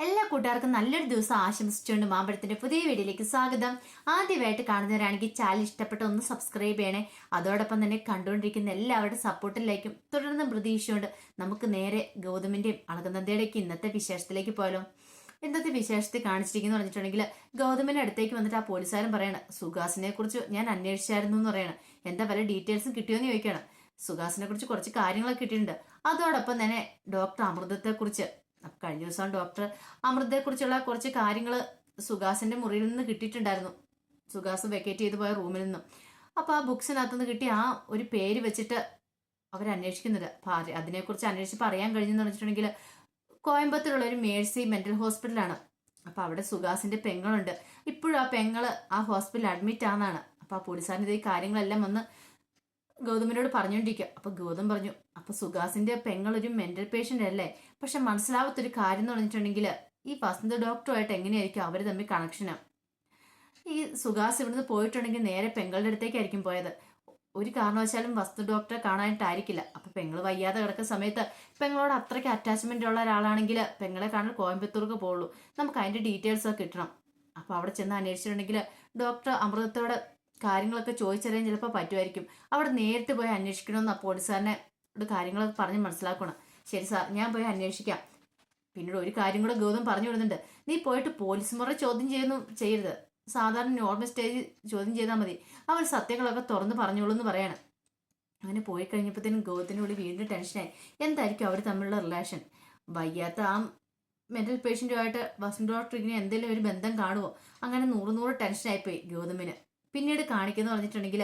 എല്ലാ കൂട്ടുകാർക്കും നല്ലൊരു ദിവസം ആശംസിച്ചുകൊണ്ട് മാമ്പഴത്തിന്റെ പുതിയ വീഡിയോയിലേക്ക് സ്വാഗതം. ആദ്യമായിട്ട് കാണുന്നവരാണെങ്കിൽ ചാനൽ ഇഷ്ടപ്പെട്ട ഒന്ന് സബ്സ്ക്രൈബ് ചെയ്യണേ. അതോടൊപ്പം തന്നെ കണ്ടുകൊണ്ടിരിക്കുന്ന എല്ലാവരുടെ സപ്പോർട്ടിലേക്കും തുടർന്നും പ്രതീക്ഷയുണ്ട് നമുക്ക് നേരെ ഗൗതമിന്റെയും അളകനന്ദയുടെയൊക്കെ ഇന്നത്തെ വിശേഷത്തിലേക്ക് പോയാലോ. ഇന്നത്തെ വിശേഷത്തിൽ കാണിച്ചിരിക്കുന്നു പറഞ്ഞിട്ടുണ്ടെങ്കിൽ ഗൗതമിന്റെ അടുത്തേക്ക് വന്നിട്ട് ആ പോലീസുകാരൻ പറയണം സുഹാസിനെ കുറിച്ച് ഞാൻ അന്വേഷിച്ചായിരുന്നു എന്ന് പറയണം. എന്താ വല്ല ഡീറ്റെയിൽസും കിട്ടിയോന്ന് ചോദിക്കണം. സുഹാസിനെ കുറിച്ച് കുറച്ച് കാര്യങ്ങളൊക്കെ കിട്ടിയിട്ടുണ്ട്. അതോടൊപ്പം തന്നെ ഡോക്ടർ അമൃതത്തെ കുറിച്ച് അപ്പൊ കഴിഞ്ഞ ദിവസം ഡോക്ടർ അമൃതയെ കുറിച്ചുള്ള കുറച്ച് കാര്യങ്ങൾ സുഗാസിന്റെ മുറിയിൽ നിന്ന് കിട്ടിയിട്ടുണ്ടായിരുന്നു. സുഗാസ് വെക്കേറ്റ് ചെയ്ത് പോയ റൂമിൽ നിന്നും. അപ്പൊ ആ ബുക്സിനകത്തുനിന്ന് നിന്ന് കിട്ടിയ ആ ഒരു പേര് വെച്ചിട്ട് അവർ അന്വേഷിക്കുന്നുണ്ട്. അപ്പൊ അതിനെക്കുറിച്ച് അന്വേഷിച്ച് പറയാൻ കഴിഞ്ഞെന്ന് വെച്ചിട്ടുണ്ടെങ്കിൽ കോയമ്പത്തൂരുള്ള ഒരു മേഴ്സി മെന്റൽ ഹോസ്പിറ്റലാണ് അപ്പൊ അവിടെ സുഗാസിന്റെ പെങ്ങളുണ്ട്. ഇപ്പോഴും ആ പെങ്ങൾ ആ ഹോസ്പിറ്റലിൽ അഡ്മിറ്റ് ആണെന്നാണ്. അപ്പൊ ആ പോലീസുകാരന്റെ ഈ കാര്യങ്ങളെല്ലാം വന്ന് ഗൗതമിനോട് പറഞ്ഞുകൊണ്ടിരിക്കുക അപ്പൊ ഗൗതം പറഞ്ഞു അപ്പൊ പെങ്ങൾ ഒരു മെന്റൽ പേഷ്യന്റ് അല്ലേ? പക്ഷെ മനസ്സിലാവാത്തൊരു കാര്യം എന്ന് പറഞ്ഞിട്ടുണ്ടെങ്കിൽ ഈ വസന്ത ഡോക്ടറുമായിട്ട് എങ്ങനെയായിരിക്കും അവർ തമ്മിൽ കണക്ഷന് ഈ സുഗാസ് ഇവിടുന്ന് പോയിട്ടുണ്ടെങ്കിൽ നേരെ പെങ്ങളുടെ അടുത്തേക്കായിരിക്കും പോയത്. ഒരു കാരണവശാലും വസ്തു ഡോക്ടറെ കാണാനായിട്ടായിരിക്കില്ല അപ്പൊ പെങ്ങൾ വയ്യാതെ കിടക്കുന്ന സമയത്ത് പെങ്ങളോട് അത്രയ്ക്ക് അറ്റാച്ച്മെന്റ് ഉള്ള ഒരാളാണെങ്കിൽ പെങ്ങളെ കാണാൻ കോയമ്പത്തൂർക്ക് പോകുള്ളൂ നമുക്ക് അതിന്റെ ഡീറ്റെയിൽസ് ഒക്കെ കിട്ടണം. അപ്പൊ അവിടെ ചെന്ന് അന്വേഷിച്ചിട്ടുണ്ടെങ്കിൽ ഡോക്ടർ അമൃതത്തോട് കാര്യങ്ങളൊക്കെ ചോദിച്ചറിയാൻ ചിലപ്പോൾ പറ്റുമായിരിക്കും. അവിടെ നേരിട്ട് പോയി അന്വേഷിക്കണമെന്ന് ആ സാറിനെ കാര്യങ്ങളൊക്കെ പറഞ്ഞ് മനസ്സിലാക്കണം. ശരി സാർ ഞാൻ പോയി അന്വേഷിക്കാം. പിന്നീട് ഒരു കാര്യം കൂടെ ഗൗതം പറഞ്ഞു വിടുന്നുണ്ട്. നീ പോയിട്ട് പോലീസ് മുറ ചോദ്യം ചെയ്യുന്നു ചെയ്യരുത്. സാധാരണ നോർമൽ സ്റ്റേജ് ചോദ്യം ചെയ്താൽ മതി. അവർ സത്യങ്ങളൊക്കെ തുറന്ന് പറഞ്ഞോളൂ എന്ന് പറയാണ്. അങ്ങനെ പോയി കഴിഞ്ഞപ്പോഴത്തേനും ഗൗതത്തിനുള്ളിൽ വീണ്ടും ടെൻഷനായി. എന്തായിരിക്കും അവർ തമ്മിലുള്ള റിലേഷൻ? വയ്യാത്ത ആ മെന്റൽ പേഷ്യന്റുമായിട്ട് വസന്ത് ഡോക്ടർ ഇങ്ങനെ എന്തെങ്കിലും ഒരു ബന്ധം കാണുമോ അങ്ങനെ നൂറ് നൂറ് ടെൻഷനായിപ്പോയി ഗൗതമിന്. പിന്നീട് കാണിക്കുന്നു പറഞ്ഞിട്ടുണ്ടെങ്കിൽ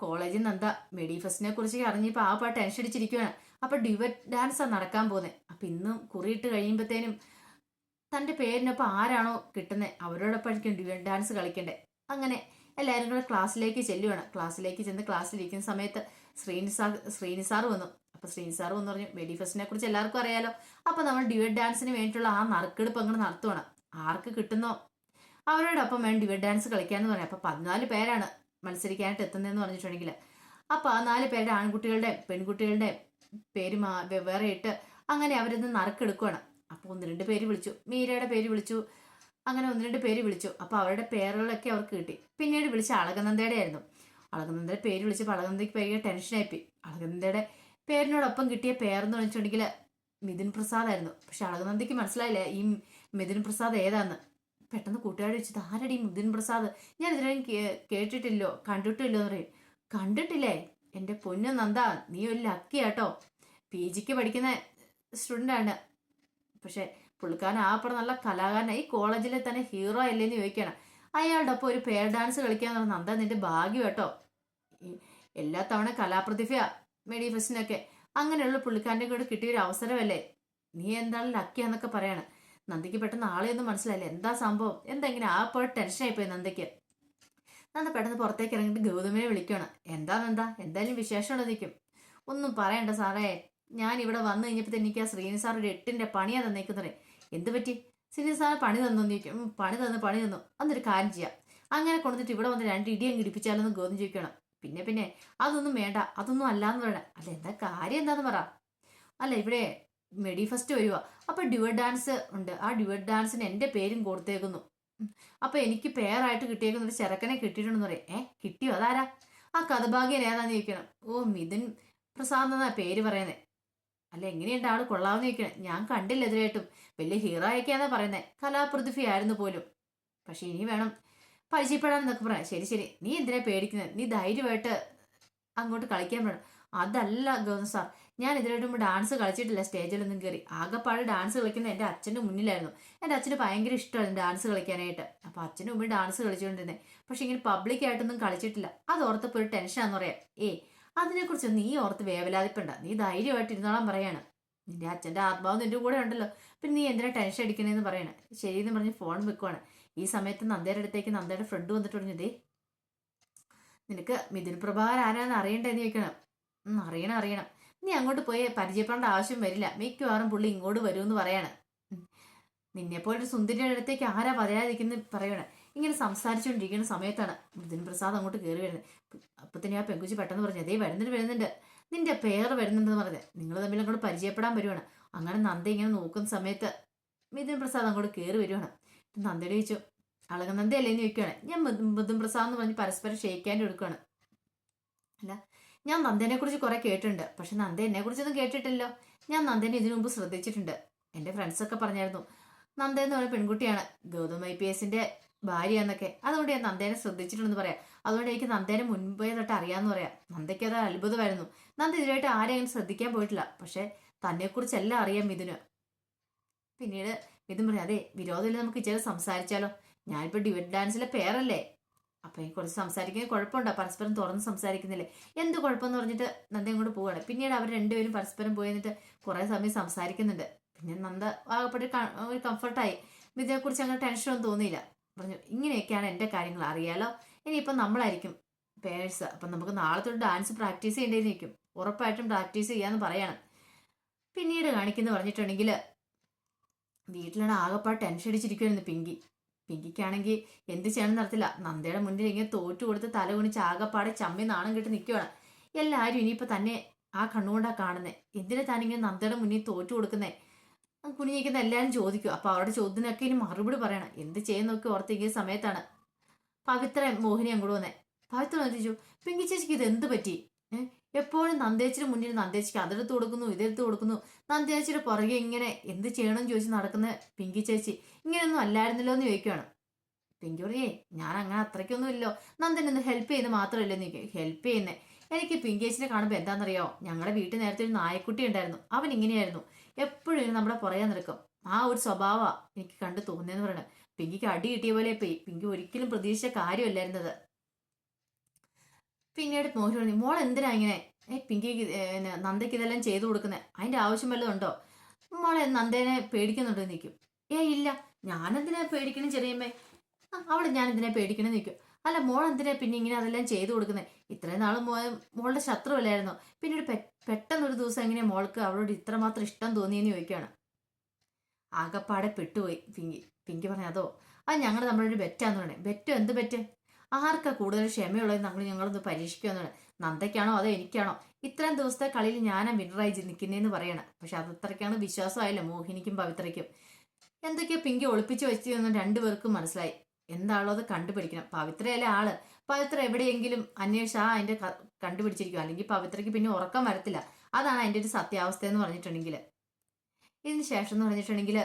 കോളേജിൽ നിന്ന് എന്താ മെഡി ഫസ്റ്റിനെ കുറിച്ച് അറിഞ്ഞപ്പോൾ ആ പാട്ട് ടെൻഷൻ അടിച്ചിരിക്കുകയാണ് അപ്പൊ ഡിവറ്റ് ഡാൻസാ നടക്കാൻ പോകുന്നത് അപ്പൊ ഇന്നും കുറിയിട്ട് കഴിയുമ്പോഴത്തേനും തന്റെ പേരിനൊപ്പം ആരാണോ കിട്ടുന്നത് അവരോടൊപ്പം ഡിവറ്റ് ഡാൻസ് കളിക്കണ്ടേ? അങ്ങനെ എല്ലാവരും കൂടെ ക്ലാസ്സിലേക്ക് ചെല്ലുവാണ്. ക്ലാസ്സിലേക്ക് ചെന്ന് ക്ലാസ്സിലിരിക്കുന്ന സമയത്ത് ശ്രീനിസാർ ശ്രീനിസാർ വന്നു. അപ്പൊ ശ്രീനിസാർ വന്നു പറഞ്ഞു മെഡി ഫസ്റ്റിനെ കുറിച്ച് എല്ലാവർക്കും അറിയാലോ. അപ്പൊ നമ്മൾ ഡിവറ്റ് ഡാൻസിന് വേണ്ടിയിട്ടുള്ള ആ നറുക്കെടുപ്പ് അങ്ങനെ നടത്തുവാണ്. ആർക്ക് കിട്ടുന്നോ? അവരോടൊപ്പം വേണം ഡിവൈഡ് ഡാൻസ് കളിക്കാന്ന് പറയാം അപ്പൊ പതിനാല് പേരാണ് മത്സരിക്കാനായിട്ട് എത്തുന്നതെന്ന് പറഞ്ഞിട്ടുണ്ടെങ്കിൽ അപ്പൊ ആ നാല് പേരുടെ ആൺകുട്ടികളുടെ പെൺകുട്ടികളുടെ പേര് വെവ്വേറെ ഇട്ട് അങ്ങനെ അവരിന്ന് നറുക്കെടുക്കുകയാണ് അപ്പൊ ഒന്ന് രണ്ട് പേര് വിളിച്ചു. മീരയുടെ പേര് വിളിച്ചു. അങ്ങനെ ഒന്ന് രണ്ട് പേര് വിളിച്ചു. അപ്പൊ അവരുടെ പേരുകളൊക്കെ അവർക്ക് കിട്ടി. പിന്നീട് വിളിച്ച അളകനന്ദയുടെ ആയിരുന്നു. അളകനന്ദയുടെ പേര് വിളിച്ചപ്പോൾ അളകനന്ദയ്ക്ക് ഭയങ്കര ടെൻഷനായിപ്പോയി അളകനന്ദയുടെ പേരിനോടൊപ്പം കിട്ടിയ പേരെന്ന് വെച്ചിട്ടുണ്ടെങ്കിൽ മിഥുൻ പ്രസാദ് ആയിരുന്നു പക്ഷെ അളകനന്ദയ്ക്ക് മനസ്സിലായില്ല? ഈ മിഥുൻ പ്രസാദ് ഏതാന്ന്? പെട്ടെന്ന് കൂട്ടുകാർ വെച്ചത് ആരടി മുദിൻ പ്രസാദ്? ഞാൻ ഇതിനും കേട്ടിട്ടില്ലോ കണ്ടിട്ടില്ലോ എന്ന് പറയും. കണ്ടിട്ടില്ലേ? എന്റെ പൊന്നു നന്ദ നീ ഒരു ലക്കി ലക്കിയാട്ടോ പി ജിക്ക് പഠിക്കുന്ന സ്റ്റുഡന്റ് ആണ്. പക്ഷേ പുള്ളിക്കാരൻ ആ പറഞ്ഞ നല്ല കലാകാരനാണ് ഈ കോളേജിലെ തന്നെ ഹീറോ അല്ലേന്ന് ചോദിക്കണം. അയാളുടെ ഒപ്പം ഒരു പേർ ഡാൻസ് കളിക്കാൻ പറഞ്ഞ നന്ദ നിന്റെ ഭാഗ്യം കേട്ടോ എല്ലാ തവണ കലാപ്രതിഭയാ മെഡി ഫെസ്റ്റിനൊക്കെ അങ്ങനെയുള്ള പുള്ളിക്കാരന്റെ കൂടെ കിട്ടിയൊരു അവസരമല്ലേ? നീ എന്താണ് ലക്കിയാന്നൊക്കെ പറയണം. നന്ദിക്ക് പെട്ടെന്ന് ആളെയൊന്നും മനസ്സിലായില്ല. എന്താ സംഭവം? എന്തെങ്കിലും ആ പോയി ടെൻഷനായിപ്പോയി നന്ദയ്ക്ക് നന്ദ പെട്ടെന്ന് പുറത്തേക്ക് ഇറങ്ങിയിട്ട് ഗൗതമിനെ വിളിക്കണം എന്താ നന്ദ? എന്തായാലും വിശേഷമുള്ള നിൽക്കും. ഒന്നും പറയണ്ട സാറേ. ഞാൻ ഇവിടെ വന്നു കഴിഞ്ഞപ്പോൾ എനിക്ക് ആ ശ്രീനി സാർ ഒരു എട്ടിന്റെ പണിയാ തന്നേക്കുന്നത്. എന്ത് പറ്റി? ശ്രീനി സാർ പണി തന്നു ചോദിക്കും. പണി തന്നു പണി തന്നു. അന്നൊരു കാര്യം ചെയ്യാം. അങ്ങനെ കൊണ്ടുവന്നിട്ട് ഇവിടെ വന്ന് രണ്ട് ഇടിയും കിടിപ്പിച്ചാലൊന്ന് ഗോതം ചോദിക്കണം പിന്നെ പിന്നെ അതൊന്നും വേണ്ട. അതൊന്നും അല്ലാന്ന് പറയണം അല്ല എന്താ കാര്യം എന്താന്ന് പറ. അല്ല ഇവിടെ മെഡി ഫസ്റ്റ് വരുക അപ്പൊ ഡ്യുവർ ഡാൻസ് ഉണ്ട്. ആ ഡ്യുവർ ഡാൻസിന് എന്റെ പേരും കൊടുത്തേക്കുന്നു. അപ്പൊ എനിക്ക് പേരായിട്ട് കിട്ടിയേക്കുന്ന ഒരു ചെറുക്കനെ കിട്ടിയിട്ടുണ്ടെന്ന് പറയും. ഏ കിട്ടിയോ? അതാരാ? ആ കഥഭാഗ്യൻ ഏതാന്ന് ചോദിക്കണം. ഓ മിഥുൻ പ്രസാദ് എന്നാ പേര് പറയുന്നത് അല്ല എങ്ങനെയുണ്ട് ആൾ കൊള്ളാമെന്ന് ചോദിക്കണം. ഞാൻ കണ്ടില്ല എതിരായിട്ടും വലിയ ഹീറോ ആയിക്കാന്നാ പറയുന്നത് കലാപ്രതിഭയായിരുന്നു പോലും. പക്ഷെ ഇനി വേണം പരിചയപ്പെടാൻ എന്നൊക്കെ പറയാം. ശരി ശരി. നീ എന്തിനാ പേടിക്കുന്നത് നീ ധൈര്യമായിട്ട് അങ്ങോട്ട് കളിക്കാൻ വേണം അതല്ല ഗൗതം സാർ. ഞാൻ ഇതിനായിട്ട് മുമ്പ് ഡാൻസ് കളിച്ചിട്ടില്ല. സ്റ്റേജിലൊന്നും കയറി ആകെപ്പാട് ഡാൻസ് കളിക്കുന്ന എന്റെ അച്ഛന്റെ മുന്നിലായിരുന്നു. എന്റെ അച്ഛന് ഭയങ്കര ഇഷ്ടമായിരുന്നു ഡാൻസ് കളിക്കാനായിട്ട്. അപ്പോൾ അച്ഛന് മുമ്പ് ഡാൻസ് കളിച്ചുകൊണ്ടിരുന്നത് പക്ഷെ ഇങ്ങനെ പബ്ലിക്കായിട്ടൊന്നും കളിച്ചിട്ടില്ല. അത് ഓർത്തപ്പോൾ ഒരു ടെൻഷനാന്ന് പറയാം. ഏ അതിനെക്കുറിച്ച് നീ ഓർത്ത് വേവലാതിപ്പണ്ട നീ ധൈര്യമായിട്ട് ഇരുന്നോളാൻ പറയാണ്. നിന്റെ അച്ഛന്റെ ആത്മാവ് നിന്റെ കൂടെ ഉണ്ടല്ലോ. പിന്നെ നീ എന്തിനാ ടെൻഷൻ അടിക്കണേന്ന് പറയണേ. ശരിയെന്ന് പറഞ്ഞ് ഫോൺ വെക്കുവാണ്. ഈ സമയത്ത് നന്ദയുടെ അടുത്തേക്ക് നന്ദയുടെ ഫ്രണ്ട് വന്നിട്ട് പറഞ്ഞു ദേ നിനക്ക് മിഥുൻ പ്രഭാകർ ആരാന്ന് അറിയണ്ടെന്ന് ചോദിക്കണം. അറിയണം അറിയണം. നീ അങ്ങോട്ട് പോയി പരിചയപ്പെടേണ്ട ആവശ്യം വരില്ല. മിക്കവാറും പുള്ളി ഇങ്ങോട്ട് വരുമെന്ന് പറയാണ്. നിന്നെപ്പോലൊരു സുന്ദരിയുടെ അടുത്തേക്ക് ആരാ പറയാതിരിക്കുന്ന പറയണേ. ഇങ്ങനെ സംസാരിച്ചുകൊണ്ടിരിക്കുന്ന സമയത്താണ് മൃദുൻ പ്രസാദ് അങ്ങോട്ട് കയറി വരുന്നത്. അപ്പൊ തന്നെ ആ പെങ്കുച്ചി പെട്ടെന്ന് പറഞ്ഞു അതേ വരുന്നുണ്ട് വരുന്നുണ്ട്. നിന്റെ പേർ വരുന്നുണ്ടെന്ന് പറഞ്ഞത് നിങ്ങൾ തമ്മിൽ അങ്ങോട്ട് പരിചയപ്പെടാൻ വരുവാണ്. അങ്ങനെ നന്ദ ഇങ്ങനെ നോക്കുന്ന സമയത്ത് മിഥുൻ പ്രസാദ് അങ്ങോട്ട് കയറി വരുവാണ്. നന്ദയുടെ ചോദിച്ചു അളകനന്ദ അല്ലേന്ന് ചോദിക്കുകയാണ് ഞാൻ മിഥുൻ പ്രസാദ് എന്ന് പറഞ്ഞ് പരസ്പരം ഷെയ്ക്കാന്റെ എടുക്കുകയാണ് അല്ല ഞാൻ നന്ദനെ കുറിച്ച് കുറെ കേട്ടിട്ടുണ്ട്. പക്ഷെ നന്ദ എന്നെ കുറിച്ചൊന്നും കേട്ടിട്ടില്ലോ. ഞാൻ നന്ദനെ ഇതിനു മുമ്പ് ശ്രദ്ധിച്ചിട്ടുണ്ട്. എന്റെ ഫ്രണ്ട്സൊക്കെ പറഞ്ഞായിരുന്നു നന്ദ എന്ന് പറഞ്ഞ പെൺകുട്ടിയാണ്. ഗൗതം ഐ പി എസിന്റെ ഭാര്യ എന്നൊക്കെ അതുകൊണ്ട് ഞാൻ നന്ദേനെ ശ്രദ്ധിച്ചിട്ടുണ്ടെന്ന് പറയാം. അതുകൊണ്ട് എനിക്ക് നന്ദേനെ മുൻപേ തൊട്ട് അറിയാമെന്ന് പറയാം. നന്ദയ്ക്ക് അത് അത്ഭുതമായിരുന്നു. നന്ദ ഇതിനായിട്ട് ആരെയും ശ്രദ്ധിക്കാൻ പോയിട്ടില്ല. പക്ഷെ തന്നെക്കുറിച്ചെല്ലാം അറിയാം മിഥുന്. പിന്നീട് മിഥുൻ പറയാം അതെ വിരോധമില്ല നമുക്ക് ഇച്ചിരി സംസാരിച്ചാലോ. ഞാനിപ്പോൾ ഡിവിഡ് ഡാൻസിലെ പേരല്ലേ അപ്പൊ ഈ കുറച്ച് സംസാരിക്കാൻ കുഴപ്പമുണ്ടോ? പരസ്പരം തുറന്ന് സംസാരിക്കുന്നില്ലേ? എന്ത് കുഴപ്പമെന്ന് പറഞ്ഞിട്ട് നന്ദ ഇങ്ങോട്ട് പോവാണ്. പിന്നീട് അവർ രണ്ടുപേരും പരസ്പരം പോയി എന്നിട്ട് കുറേ സമയം സംസാരിക്കുന്നുണ്ട്. പിന്നെ നന്ദ ആകപ്പെട്ട് ഒരു കംഫർട്ടായി ഇതിനെക്കുറിച്ച് അങ്ങനെ ടെൻഷനൊന്നും തോന്നിയില്ല. പറഞ്ഞു ഇങ്ങനെയൊക്കെയാണ് എന്റെ കാര്യങ്ങൾ. അറിയാലോ? ഇനിയിപ്പം നമ്മളായിരിക്കും പേഴ്സ് അപ്പം നമുക്ക് നാളെ തൊട്ട് ഡാൻസ് പ്രാക്ടീസ് ചെയ്യേണ്ടിയിരിക്കും. ഉറപ്പായിട്ടും പ്രാക്ടീസ് ചെയ്യാന്ന് പറയണം. പിന്നീട് കാണിക്കുന്നു പറഞ്ഞിട്ടുണ്ടെങ്കിൽ വീട്ടിലാണ് ആകെപ്പാട് ടെൻഷൻ അടിച്ചിരിക്കുമായിരുന്നു പിങ്കി. പിങ്കിക്കാണെങ്കിൽ എന്ത് ചെയ്യണം നടത്തില്ല നന്ദയുടെ മുന്നിൽ ഇങ്ങനെ തോറ്റു കൊടുത്ത് തല കുണിച്ച് ആകെപ്പാടെ ചമ്മി നാണം കിട്ടി നിൽക്കുകയാണ് എല്ലാവരും ഇനിയിപ്പോൾ തന്നെ ആ കണ്ണുകൊണ്ടാ കാണുന്നത് എന്തിനാ താനിങ്ങനെ നന്ദയുടെ മുന്നിൽ തോറ്റു കൊടുക്കുന്നേ? കുനിഞ്ഞിരിക്കുന്ന എല്ലാവരും ചോദിക്കും. അപ്പോൾ അവരുടെ ചോദ്യത്തിനൊക്കെ ഇനി മറുപടി പറയണം. എന്ത് ചെയ്യുന്നൊക്കെ ഓർത്തിരിക്കുന്ന സമയത്താണ് പവിത്ര മോഹിനി അങ്ങോട്ട് വന്നേ. പവിത്ര ചോദിച്ചു പിങ്കി ചേച്ചിക്ക് ഇത് എന്ത് പറ്റി എപ്പോഴും നന്ദേച്ചിയുടെ മുന്നിൽ നന്ദേച്ചിക്ക് അതെടുത്ത് കൊടുക്കുന്നു ഇതെടുത്ത് കൊടുക്കുന്നു. നന്ദേച്ചിയുടെ പുറകെ ഇങ്ങനെ എന്ത് ചെയ്യണം ചോദിച്ച് നടക്കുന്ന പിങ്കി ചേച്ചി ഇങ്ങനെയൊന്നും അല്ലായിരുന്നല്ലോ എന്ന് ചോദിക്കുകയാണ് പിങ്കി പറയേ ഞാൻ അങ്ങനെ അത്രയ്ക്കൊന്നും ഇല്ലോ. നന്ദൻ ഒന്ന് ഹെൽപ്പ് ചെയ്യുന്നത് മാത്രമല്ലേ? നീ ഹെൽപ്പ് ചെയ്യുന്നേ? എനിക്ക് പിങ്കേച്ചിനെ കാണുമ്പോൾ എന്താണെന്നറിയോ ഞങ്ങളുടെ വീട്ടിൽ നേരത്തെ ഒരു നായക്കുട്ടി ഉണ്ടായിരുന്നു. അവൻ ഇങ്ങനെയായിരുന്നു. എപ്പോഴും നമ്മുടെ പുറകെ നിൽക്കും. ആ ഒരു സ്വഭാവമാണ് എനിക്ക് കണ്ടു തോന്നിയെന്ന് പറയണത്. പിങ്കിക്ക് അടി കിട്ടിയ പോലെ പോയി പിങ്കി ഒരിക്കലും പ്രതീക്ഷിച്ച കാര്യമല്ലായിരുന്നത്. പിന്നീട് മോഹൻ പറഞ്ഞു മോൾ എന്തിനാ ഇങ്ങനെ? ഏ പിങ്കിക്ക് ഏ, നന്ദയ്ക്ക് ഇതെല്ലാം ചെയ്തു കൊടുക്കുന്നത് അതിന്റെ ആവശ്യം വല്ലതും ഉണ്ടോ? മോളെ നന്ദേനെ പേടിക്കുന്നുണ്ടോ നിൽക്കും ഏ ഇല്ല. ഞാനെന്തിനാ പേടിക്കണം ചെറിയമ്മേ? അവിടെ ഞാനെന്തിനാ പേടിക്കണം നിൽക്കും അല്ല മോൾ എന്തിനാ പിന്നെ ഇങ്ങനെ അതെല്ലാം ചെയ്തു കൊടുക്കുന്നത് ഇത്രയും നാളും മോ മോളുടെ ശത്രുവല്ലായിരുന്നോ? പിന്നീട് ഒരു പെട്ടെന്ന് ഒരു ദിവസം എങ്ങനെ മോൾക്ക് അവളോട് ഇത്രമാത്രം ഇഷ്ടം തോന്നിയെന്ന് ചോദിക്കുകയാണ് ആകപ്പാടെ പെട്ടുപോയി പിങ്കി. പിങ്കി പറഞ്ഞു അതോ? അത് ഞങ്ങൾ നമ്മളൊരു ബെറ്റാന്ന് പറയണേ. ബെറ്റോ? എന്ത് ബെറ്റ്? ആർക്കാ കൂടുതൽ ക്ഷമയുള്ളത് നമ്മൾ ഞങ്ങളൊന്ന് പരീക്ഷിക്കുമെന്ന് പറയണേ നന്ദയ്ക്കാണോ അതോ എനിക്കാണോ? ഇത്രയും ദിവസത്തെ കളിയിൽ ഞാനാ വിന്നറായി നിൽക്കുന്നതെന്ന് പറയണം. പക്ഷെ അത് അത്രയ്ക്കാണ് വിശ്വാസമായില്ല മോഹിനിക്കും പവിത്രയ്ക്കും. എന്തൊക്കെയോ പിങ്കി ഒളിപ്പിച്ച് വെച്ചതെന്ന് രണ്ടുപേർക്കും മനസ്സിലായി. എന്താണോ അത് കണ്ടുപിടിക്കണം. പവിത്രയല്ലേ ആൾ? പവിത്ര എവിടെയെങ്കിലും അന്വേഷ ആ അതിന്റെ കണ്ടുപിടിച്ചിരിക്കും അല്ലെങ്കിൽ പവിത്രയ്ക്ക് പിന്നെ ഉറക്കം വരത്തില്ല. അതാണ് അതിന്റെ ഒരു സത്യാവസ്ഥ എന്ന് പറഞ്ഞിട്ടുണ്ടെങ്കിൽ. ഇതിന് ശേഷം എന്ന് പറഞ്ഞിട്ടുണ്ടെങ്കിൽ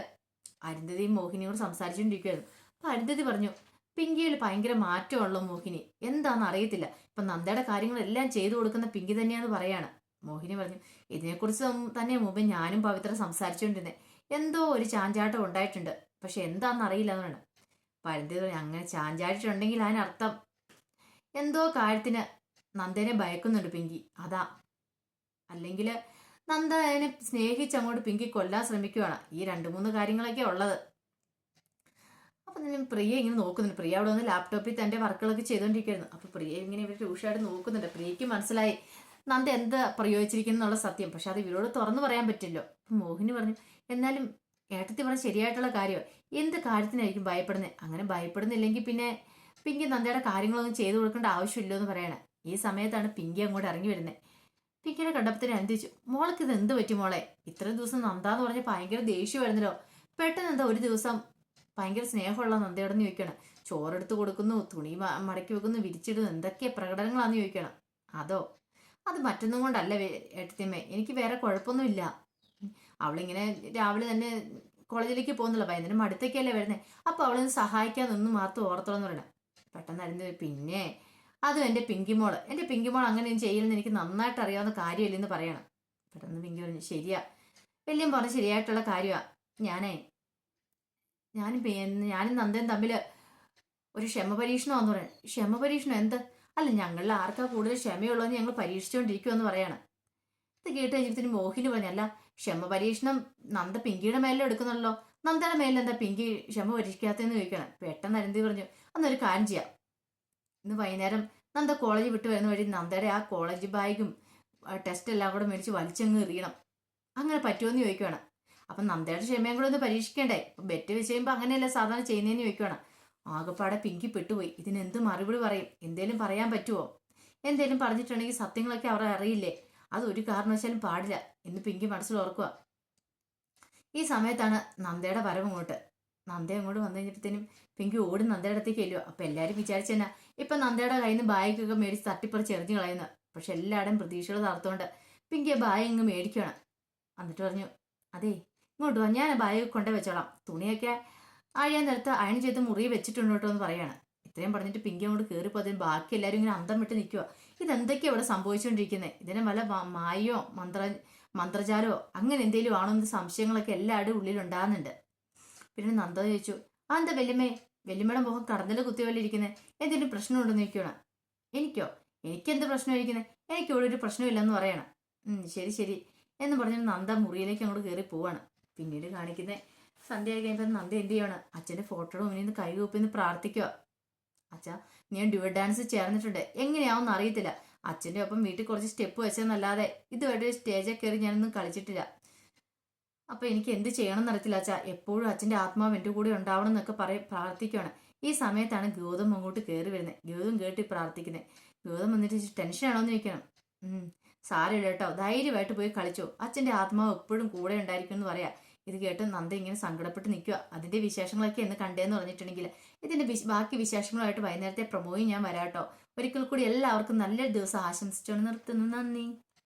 അരുന്ധതിയും മോഹിനിയോട് സംസാരിച്ചുകൊണ്ടിരിക്കുകയായിരുന്നു അപ്പൊ അരുന്ധതി പറഞ്ഞു പിങ്കിയിൽ ഭയങ്കര മാറ്റമുള്ള മോഹിനി. എന്താണെന്ന് അറിയത്തില്ല. ഇപ്പൊ നന്ദയുടെ കാര്യങ്ങളെല്ലാം ചെയ്തു കൊടുക്കുന്ന പിങ്കി തന്നെയാന്ന് പറയാണ്. മോഹിനി പറഞ്ഞു ഇതിനെക്കുറിച്ച് തന്നെ മുമ്പ് ഞാനും പവിത്ര സംസാരിച്ചുകൊണ്ടിരുന്നേ എന്തോ ഒരു ചാഞ്ചാട്ടം ഉണ്ടായിട്ടുണ്ട്. പക്ഷെ എന്താണെന്ന് അറിയില്ല എന്നാണ് പരന്തി പറഞ്ഞു അങ്ങനെ ചാഞ്ചാട്ടിട്ടുണ്ടെങ്കിൽ അതിനർത്ഥം എന്തോ കാര്യത്തിന് നന്ദനെ ഭയക്കുന്നുണ്ട് പിങ്കി. അതാ. അല്ലെങ്കിൽ നന്ദ അതിനെ സ്നേഹിച്ച് അങ്ങോട്ട് പിങ്കി കൊല്ലാൻ ശ്രമിക്കുവാണ്. ഈ രണ്ട് മൂന്ന് കാര്യങ്ങളൊക്കെ ഉള്ളത്. അപ്പൊ പ്രിയ ഇങ്ങനെ നോക്കുന്നുണ്ട്. പ്രിയ അവിടെ വന്ന് ലാപ്ടോപ്പിൽ തന്റെ വർക്കുകളൊക്കെ ചെയ്തുകൊണ്ടിരിക്കുകയായിരുന്നു. അപ്പോൾ പ്രിയ ഇങ്ങനെ ഇവർ രൂക്ഷമായിട്ട് നോക്കുന്നുണ്ട്. പ്രിയയ്ക്ക് മനസ്സിലായി നന്ദ എന്ത് പ്രയോഗിച്ചിരിക്കുന്നു എന്നുള്ള സത്യം. പക്ഷെ അത് ഇവരോട് തുറന്നു പറയാൻ പറ്റില്ലോ അപ്പം മോഹിനി പറഞ്ഞു എന്നാലും ഏട്ടത്തി പറഞ്ഞ ശരിയായിട്ടുള്ള കാര്യം എന്ത് കാര്യത്തിനായിരിക്കും ഭയപ്പെടുന്നത് അങ്ങനെ ഭയപ്പെടുന്നില്ലെങ്കിൽ പിന്നെ പിങ്കി നന്ദയുടെ കാര്യങ്ങളൊന്നും ചെയ്തു കൊടുക്കേണ്ട ആവശ്യമില്ലോ എന്ന് പറയണേ. ഈ സമയത്താണ് പിങ്കി അങ്ങോട്ട് ഇറങ്ങി വരുന്നത് പിങ്കിയുടെ കണ്ടപ്പത്തിന് അനുദിച്ചു മോൾക്ക് ഇത് എന്ത് പറ്റി മോളെ? ഇത്രയും ദിവസം നന്ദാന്ന് പറഞ്ഞ് ഭയങ്കര ദേഷ്യമായിരുന്നല്ലോ പെട്ടെന്ന് എന്താ ഒരു ദിവസം ഭയങ്കര സ്നേഹമുള്ള നന്ദയോടെന്ന് ചോദിക്കണം. ചോറെടുത്ത് കൊടുക്കുന്നു തുണി മടക്കി വെക്കുന്നു വിരിച്ചിടുന്നു എന്തൊക്കെ പ്രകടനങ്ങളാന്ന് ചോദിക്കണം. അതോ അത് മറ്റൊന്നും കൊണ്ടല്ല ഏട്ടത്തിമ്മേ എനിക്ക് വേറെ കുഴപ്പമൊന്നുമില്ല. അവളിങ്ങനെ രാവിലെ തന്നെ കോളേജിലേക്ക് പോകുന്നില്ല വൈകുന്നേരം അടുത്തേക്കല്ലേ വരുന്നത് അപ്പൊ അവളൊന്ന് സഹായിക്കാൻ നിന്ന് മാത്രം ഓർത്തോളന്ന് പറയണം. പെട്ടെന്ന് അറിഞ്ഞു പിന്നെ അതും എന്റെ പിങ്കിമോൾ എന്റെ പിങ്കിമോൾ അങ്ങനെ ഒന്നും ചെയ്യില്ലെന്ന് എനിക്ക് നന്നായിട്ട് അറിയാവുന്ന കാര്യമില്ലെന്ന് പറയണം. പെട്ടെന്ന് പിങ്കി പറഞ്ഞു ശരിയാ. വലിയ പറഞ്ഞ ശരിയായിട്ടുള്ള കാര്യമാണ് ഞാനേ ഞാനും ഞാനും നന്ദനും തമ്മിൽ ഒരു ക്ഷമ പരീക്ഷണമെന്ന് പറയാം. ക്ഷമ പരീക്ഷണം എന്ത്? അല്ല ഞങ്ങളിൽ ആർക്കാ കൂടുതൽ ക്ഷമയുള്ളതെന്ന് ഞങ്ങൾ പരീക്ഷിച്ചുകൊണ്ടിരിക്കുമെന്ന് പറയാണ്. ഇത് കേട്ട് കഴിഞ്ഞപ്പത്തിന് മോഹിനി പറഞ്ഞു അല്ല ക്ഷമ പരീക്ഷണം നന്ദ പിങ്കിയുടെ മേലെ എടുക്കുന്നല്ലോ നന്ദയുടെ മേലെ എന്താ പിങ്കി ക്ഷമ പരീക്ഷിക്കാത്തതെന്ന് ചോദിക്കണം പെട്ടെന്ന് അരുന്തി പറഞ്ഞു അന്നൊരു കാര്യം ചെയ്യാം. ഇന്ന് വൈകുന്നേരം നന്ദ കോളേജ് വിട്ട് വരുന്ന വഴി നന്ദയുടെ ആ കോളേജ് ബാഗും ടെസ്റ്റ് എല്ലാം കൂടെ മേടിച്ച് വലിച്ചങ്ങ് എറിയണം. അങ്ങനെ പറ്റുമെന്ന് ചോദിക്കുകയാണ്. അപ്പം നന്ദയുടെ ക്ഷമയും കൂടെ ഒന്ന് പരീക്ഷിക്കണ്ടേ? ബെറ്റ് വെച്ച് അങ്ങനെയല്ല സാധാരണ ചെയ്യുന്നതെന്ന് ചോദിക്കുകയാണ് ആകെപ്പാടെ പിങ്കി പെട്ടുപോയി. ഇതിനെന്ത് മറുപടി പറയും? എന്തേലും പറയാൻ പറ്റുമോ എന്തേലും പറഞ്ഞിട്ടുണ്ടെങ്കിൽ സത്യങ്ങളൊക്കെ അവർ അറിയില്ലേ? അത് ഒരു കാരണവശാലും പാടില്ല എന്ന് പിങ്കി മനസ്സിൽ ഓർക്കുക ഈ സമയത്താണ് നന്ദയുടെ വരവ് അങ്ങോട്ട് നന്ദ അങ്ങോട്ട് വന്നു കഴിഞ്ഞപ്പോഴത്തേനും പിങ്കി ഓടി നന്ദയുടെ അടുത്തേക്ക് എല്ലോ അപ്പൊ എല്ലാരും വിചാരിച്ചെന്നാ ഇപ്പൊ നന്ദയുടെ കയ്യിൽ നിന്ന് ബാഗൊക്കെ മേടിച്ച് തട്ടിപ്പറിച്ച് എറിഞ്ഞു കളയുന്നു. പക്ഷെ എല്ലാവരും പ്രതീക്ഷകൾ നടത്തുകൊണ്ട് പിങ്കി ബായ് ഇങ്ങ് മേടിക്കണം എന്നിട്ട് പറഞ്ഞു അതേ ഇങ്ങോട്ട് ഞാൻ ബാഗ് കൊണ്ടേ വെച്ചോളാം. തുണിയൊക്കെ അഴിയാൻ നേരത്ത് അയൺ ചെയ്ത് മുറി വെച്ചിട്ടുണ്ട് എന്ന് പറയാണ്. ഇത്രയും പറഞ്ഞിട്ട് പിങ്കി അങ്ങോട്ട് കയറിപ്പോ അതിന് ബാക്കി എല്ലാവരും ഇങ്ങനെ അന്തം വിട്ട് നിൽക്കുക ഇതെന്തൊക്കെയാണ് ഇവിടെ സംഭവിച്ചുകൊണ്ടിരിക്കുന്നത് ഇതിനെ വല്ല മായോ മന്ത്ര മന്ത്രജാലോ അങ്ങനെ എന്തെങ്കിലും ആണോ എന്ന് സംശയങ്ങളൊക്കെ എല്ലാവരുടെയും ഉള്ളിൽ ഉണ്ടാകുന്നുണ്ട്. പിന്നെ നന്ദ ചോദിച്ചു ആ എന്താ വെല്ലുമേ വെല്ലുമയുടെ മുഖം കടന്നിൽ കുത്തി പോലെ ഇരിക്കുന്നത് എന്തെങ്കിലും പ്രശ്നമുണ്ടെന്ന് ചോദിക്കണം എനിക്കോ? എനിക്കെന്ത് പ്രശ്നമായിരിക്കുന്നത് എനിക്കിവിടെ ഒരു പ്രശ്നമില്ലെന്ന് പറയണം. ശരി ശരി എന്ന് പറഞ്ഞ് നന്ദ മുറിയിലേക്ക് അങ്ങോട്ട് കയറി പോവാണ്. പിന്നീട് കാണിക്കുന്നേ സന്ധ്യ കഴിയുമ്പോൾ നന്ദ എന്ത് ചെയ്യണം? അച്ഛന്റെ ഫോട്ടോയുടെ മുന്നിൽ നിന്ന് കൈ കൂപ്പിന്ന് പ്രാർത്ഥിക്കുക അച്ഛാ ഞാൻ ഡ്യൂ ഡാൻസ് ചേർന്നിട്ടുണ്ട്. എങ്ങനെയാവും അറിയത്തില്ല. അച്ഛന്റെ ഒപ്പം വീട്ടിൽ കുറച്ച് സ്റ്റെപ്പ് വെച്ചെന്നല്ലാതെ ഇതുവരെ സ്റ്റേജിൽ കയറി ഞാനൊന്നും കളിച്ചിട്ടില്ല. അപ്പൊ എനിക്ക് എന്ത് ചെയ്യണം അറിയത്തില്ല അച്ഛാ. എപ്പോഴും അച്ഛന്റെ ആത്മാവ് എന്റെ കൂടെ ഉണ്ടാവണം എന്നൊക്കെ പറയും പ്രാർത്ഥിക്കുകയാണ് ഈ സമയത്താണ് ഗൗതം അങ്ങോട്ട് കയറി വരുന്നത്. ഗൗതം കേട്ടി പ്രാർത്ഥിക്കുന്നത്. ഗൗതം വന്നിട്ട് ടെൻഷൻ ആണോ എന്ന് ചോദിക്കണം. സാരമില്ല കേട്ടോ. ധൈര്യമായിട്ട് പോയി കളിച്ചോ. അച്ഛന്റെ ആത്മാവ് എപ്പോഴും കൂടെ ഉണ്ടായിരിക്കും എന്ന് പറയാ. ഇത് കേട്ട് നന്ദ ഇങ്ങനെ സങ്കടപ്പെട്ട് നിൽക്കുക അതിന്റെ വിശേഷങ്ങളൊക്കെ എന്ന് കണ്ടേന്ന് പറഞ്ഞിട്ടുണ്ടെങ്കിൽ ഇതിന്റെ ബാക്കി വിശേഷങ്ങളുമായിട്ട് വൈകുന്നേരത്തെ പ്രമോയും ഞാൻ വരാട്ടോ. ഒരിക്കൽ കൂടി എല്ലാവർക്കും നല്ലൊരു ദിവസം ആശംസിച്ചുകൊണ്ട് നിർത്തുന്നു. നന്ദി.